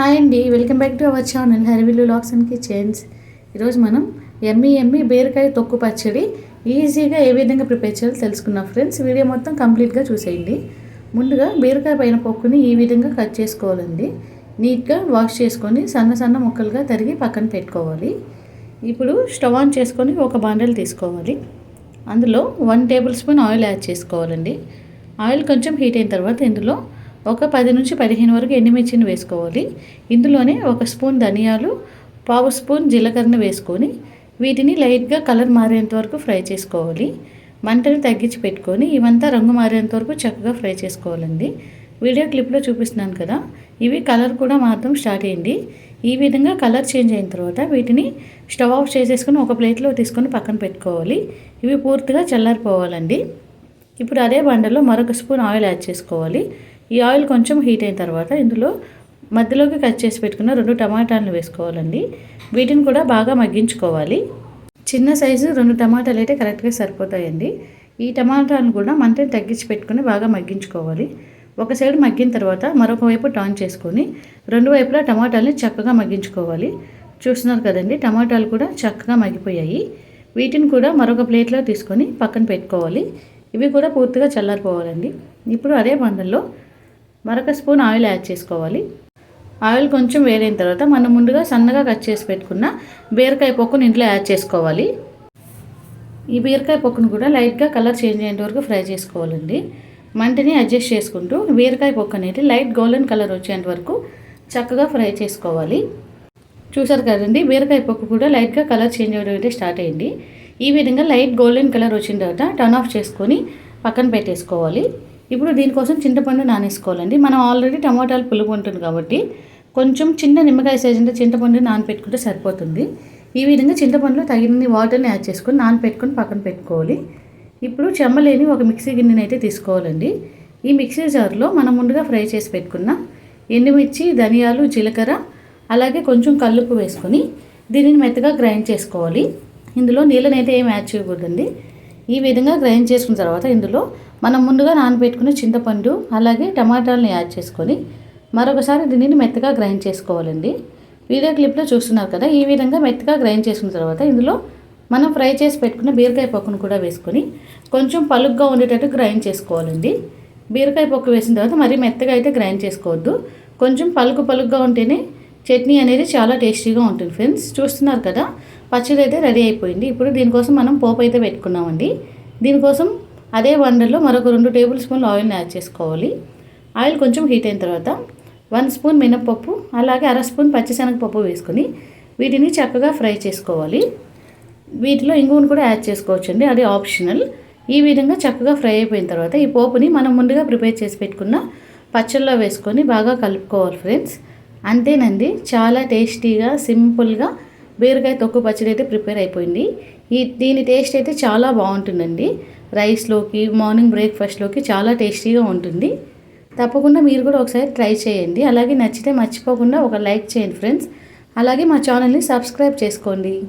Hi అండి welcome back to our channel Harivillu lakhs and kitchens. ఈరోజు మనం ఎమ్మి ఎమ్మి బీరకాయ తొక్కు పచ్చడి ఈజీగా ఏ విధంగా ప్రిపేర్ చేయాలో తెలుసుకున్నాం ఫ్రెండ్స్. వీడియో మొత్తం కంప్లీట్గా చూసేయండి. ముందుగా బీరకాయ పైన పొక్కుని ఈ విధంగా కట్ చేసుకోవాలండి. నీట్గా వాష్ చేసుకొని సన్న సన్న ముక్కలుగా తరిగి పక్కన పెట్టుకోవాలి. ఇప్పుడు స్టవ్ ఆన్ చేసుకొని ఒక బాండల్ తీసుకోవాలి. అందులో one tablespoon oil add చేసుకోవాలండి. ఆయిల్ కొంచెం హీట్ అయిన తర్వాత ఇందులో ఒక పది నుంచి పదిహేను వరకు ఎండుమిర్చిని వేసుకోవాలి. ఇందులోనే ఒక స్పూన్ ధనియాలు పావు స్పూన్ జీలకర్రను వేసుకొని వీటిని లైట్గా కలర్ మారేంత వరకు ఫ్రై చేసుకోవాలి. మంటను తగ్గించి పెట్టుకొని ఇవంతా రంగు మారేంత వరకు చక్కగా ఫ్రై చేసుకోవాలండి. వీడియో క్లిప్లో చూపిస్తున్నాను కదా ఇవి కలర్ కూడా మాత్రం స్టార్ట్ అయ్యింది ఈ విధంగా కలర్ చేంజ్ అయిన తర్వాత వీటిని స్టవ్ ఆఫ్ చేసేసుకొని ఒక ప్లేట్లో తీసుకొని పక్కన పెట్టుకోవాలి. ఇవి పూర్తిగా చల్లారిపోవాలండి. ఇప్పుడు అదే బండలో మరొక స్పూన్ ఆయిల్ యాడ్ చేసుకోవాలి. ఈ ఆయిల్ కొంచెం హీట్ అయిన తర్వాత ఇందులో మధ్యలోకి కట్ చేసి పెట్టుకున్న రెండు టమాటాలను వేసుకోవాలండి. వీటిని కూడా బాగా మగ్గించుకోవాలి. చిన్న సైజు రెండు టమాటాలు అయితే కరెక్ట్గా సరిపోతాయండి. ఈ టమాటాలను కూడా మంటని తగ్గించి పెట్టుకుని బాగా మగ్గించుకోవాలి. ఒక సైడ్ మగ్గిన తర్వాత మరొక వైపు టర్న్ చేసుకొని రెండు వైపులా టమాటాలని చక్కగా మగ్గించుకోవాలి. చూస్తున్నారు కదండి టమాటాలు కూడా చక్కగా మగ్గిపోయాయి. వీటిని కూడా మరొక ప్లేట్లో తీసుకొని పక్కన పెట్టుకోవాలి. ఇవి కూడా పూర్తిగా చల్లారిపోవాలండి. ఇప్పుడు అదే బందల్లో మరొక స్పూన్ ఆయిల్ యాడ్ చేసుకోవాలి. ఆయిల్ కొంచెం వేరైన తర్వాత మనం ముందుగా సన్నగా కట్ చేసి పెట్టుకున్న బీరకాయ పొక్కును ఇంట్లో యాడ్ చేసుకోవాలి. ఈ బీరకాయ పొక్కును కూడా లైట్గా కలర్ చేంజ్ అయ్యేంత వరకు ఫ్రై చేసుకోవాలండి. మంటని అడ్జస్ట్ చేసుకుంటూ బీరకాయ పొక్కు అనేది లైట్ గోల్డెన్ కలర్ వచ్చేంత వరకు చక్కగా ఫ్రై చేసుకోవాలి. చూసారు కదండి బీరకాయ పొక్కు కూడా లైట్గా కలర్ చేంజ్ అవ్వడం అయితే స్టార్ట్ అయ్యింది ఈ విధంగా లైట్ గోల్డెన్ కలర్ వచ్చిన తర్వాత టర్న్ ఆఫ్ చేసుకొని పక్కన పెట్టేసుకోవాలి. ఇప్పుడు దీనికోసం చింతపండు నానేసుకోవాలండి. మనం ఆల్రెడీ టమాటాలు పులుపు ఉంటుంది కాబట్టి కొంచెం చిన్న నిమ్మకాయ సైజ్ ఉంటే చింతపండు నానపెట్టుకుంటే సరిపోతుంది. ఈ విధంగా చింతపండులో తగినన్ని వాటర్ని యాడ్ చేసుకొని నానపెట్టుకొని పక్కన పెట్టుకోవాలి. ఇప్పుడు చెమ్మలేని ఒక మిక్సీ గిన్నెని అయితే తీసుకోవాలండి. ఈ మిక్సీ జార్లో మనం ముందుగా ఫ్రై చేసి పెట్టుకున్న ఎండుమిర్చి ధనియాలు జీలకర్ర అలాగే కొంచెం కల్లుపు వేసుకొని దీనిని మెత్తగా గ్రైండ్ చేసుకోవాలి. ఇందులో నీళ్ళనైతే ఏం యాడ్ చేయకూడదండి. ఈ విధంగా గ్రైండ్ చేసుకున్న తర్వాత ఇందులో మనం ముందుగా నానబెట్టుకున్న చింతపండు అలాగే టమాటాలను యాడ్ చేసుకొని మరొకసారి దీనిని మెత్తగా గ్రైండ్ చేసుకోవాలండి. వీడియో క్లిప్లో చూస్తున్నారు కదా ఈ విధంగా మెత్తగా గ్రైండ్ చేసుకున్న తర్వాత ఇందులో మనం ఫ్రై చేసి పెట్టుకున్న బీరకాయ పప్పును కూడా వేసుకొని కొంచెం పలుగ్గా ఉండేటట్టు గ్రైండ్ చేసుకోవాలండి. బీరకాయ పప్పు వేసిన తర్వాత మరీ మెత్తగా అయితే గ్రైండ్ చేసుకోవద్దు. కొంచెం పలుకు పలుగ్గా ఉంటేనే చట్నీ అనేది చాలా టేస్టీగా ఉంటుంది ఫ్రెండ్స్. చూస్తున్నారు కదా పచ్చడి అయితే రెడీ అయిపోయింది. ఇప్పుడు దీనికోసం మనం పోపు అయితే పెట్టుకున్నామండి. దీనికోసం అదే వండర్లో మరొక రెండు టేబుల్ స్పూన్లు ఆయిల్ని యాడ్ చేసుకోవాలి. ఆయిల్ కొంచెం హీట్ అయిన తర్వాత వన్ స్పూన్ మినప్పప్పు అలాగే అర స్పూన్ పచ్చిశనగపప్పు వేసుకుని వీటిని చక్కగా ఫ్రై చేసుకోవాలి. వీటిలో ఇంగువను కూడా యాడ్ చేసుకోవచ్చండి అది ఆప్షనల్. ఈ విధంగా చక్కగా ఫ్రై అయిపోయిన తర్వాత ఈ పోపుని మనం ముందుగా ప్రిపేర్ చేసి పెట్టుకున్న పచ్చళ్ళలో వేసుకొని బాగా కలుపుకోవాలి ఫ్రెండ్స్. అంతేనండి చాలా టేస్టీగా సింపుల్గా బీరకాయ తొక్కు పచ్చడి అయితే ప్రిపేర్ అయిపోయింది. ఈ దీని టేస్ట్ అయితే చాలా బాగుంటుందండి. రైస్లోకి మార్నింగ్ బ్రేక్ఫాస్ట్లోకి చాలా టేస్టీగా ఉంటుంది. తప్పకుండా మీరు కూడా ఒకసారి ట్రై చేయండి. అలాగే నచ్చితే మర్చిపోకుండా ఒక లైక్ చేయండి ఫ్రెండ్స్. అలాగే మా ఛానల్ని సబ్స్క్రైబ్ చేసుకోండి.